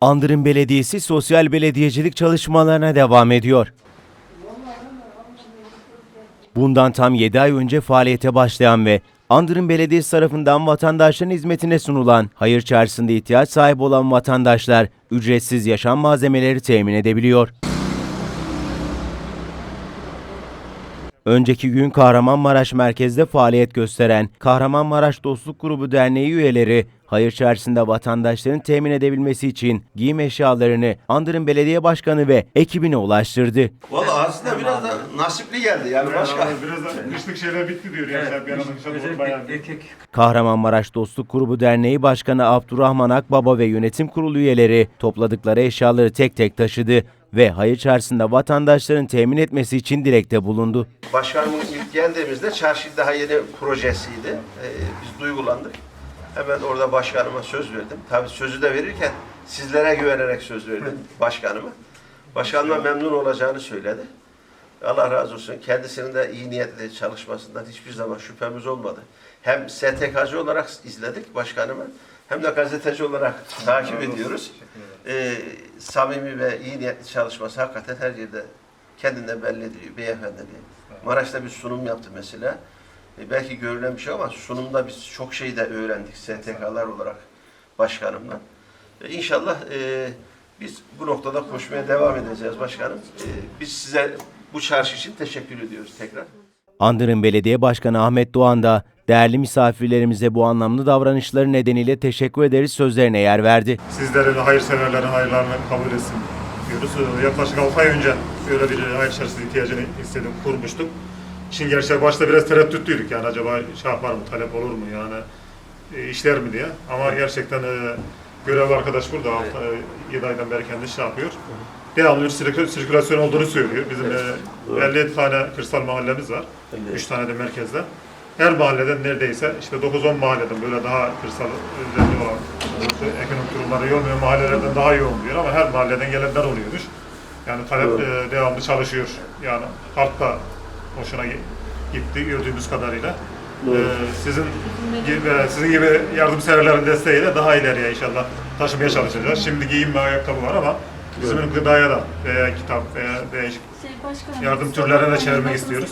Andırın Belediyesi sosyal belediyecilik çalışmalarına devam ediyor. Bundan tam 7 ay önce faaliyete başlayan ve Andırın Belediyesi tarafından vatandaşların hizmetine sunulan hayır çarşısında ihtiyaç sahibi olan vatandaşlar ücretsiz yaşam malzemeleri temin edebiliyor. Önceki gün Kahramanmaraş merkezde faaliyet gösteren Kahramanmaraş Dostluk Grubu Derneği üyeleri hayır çarşısında vatandaşların temin edebilmesi için giyim eşyalarını Andırın Belediye Başkanı ve ekibine ulaştırdı. Valla aslında biraz da nasipli geldi yani başka. Biraz da kışlık şeyler bitti diyor ya. Bayağı erkek Kahramanmaraş Dostluk Grubu Derneği Başkanı Abdurrahman Akbaba ve yönetim kurulu üyeleri topladıkları eşyaları tek tek taşıdı ve hayır çarşısında vatandaşların temin etmesi için dilekte bulundu. Başkanımın ilk geldiğimizde çarşı daha yeni projesiydi. Ee, biz duygulandık. Hemen orada başkanıma söz verdim. Tabii sözü de verirken sizlere güvenerek söz verdim başkanıma. Başkanıma memnun olacağını söyledi. Allah razı olsun. Kendisinin de iyi niyetli çalışmasından hiçbir zaman şüphemiz olmadı. Hem STK'cı olarak izledik başkanımı hem de gazeteci olarak takip ediyoruz. Ee, samimi ve iyi niyetli çalışması hakikaten her yerde kendinden belli ediyor beyefendi diye. Maraş'ta bir sunum yaptı mesela. E, belki görülen bir şey ama sunumda biz çok şey de öğrendik STK'lar olarak başkanımla. E, inşallah e, biz bu noktada koşmaya devam edeceğiz başkanım. E, biz size bu çarşı için teşekkür ediyoruz tekrar. Andırın Belediye Başkanı Ahmet Doğan da değerli misafirlerimize bu anlamlı davranışları nedeniyle teşekkür ederiz sözlerine yer verdi. Sizlerin hayırseverlerin hayırlarını kabul etsin diyoruz. Yaklaşık 6 ay önce böyle bir hayır çarşısı ihtiyacını istedim, kurmuştuk. Şimdi gerçi başta biraz tereddütlüydük yani acaba şey yapar mı, talep olur mu yani e, işler mi diye. Ama gerçekten e, görevli arkadaş burada 7 aydan beri kendi şey yapıyor. Devamlı bir sirkü- sirkülasyon olduğunu söylüyor. Bizim e, 57 tane kırsal mahallemiz var. 3 tane de merkezde. Her mahalleden neredeyse işte 9-10 mahalleden böyle daha kırsal özelliği olan ekonomik durumları iyi olmayan mahallelerden daha yoğun diyor ama her mahalleden gelenler oluyormuş. Yani talep e, devamlı çalışıyor. Yani halk da hoşuna gi- gitti gördüğümüz kadarıyla. E, sizin gibi, sizin gibi yardımseverlerin desteğiyle daha ileriye inşallah taşımaya çalışacağız. Şimdi giyim ve ayakkabı var ama bizim gıdaya da veya kitap veya değişik Şey, başkanım, Yardım türlerine çevirmek istiyoruz.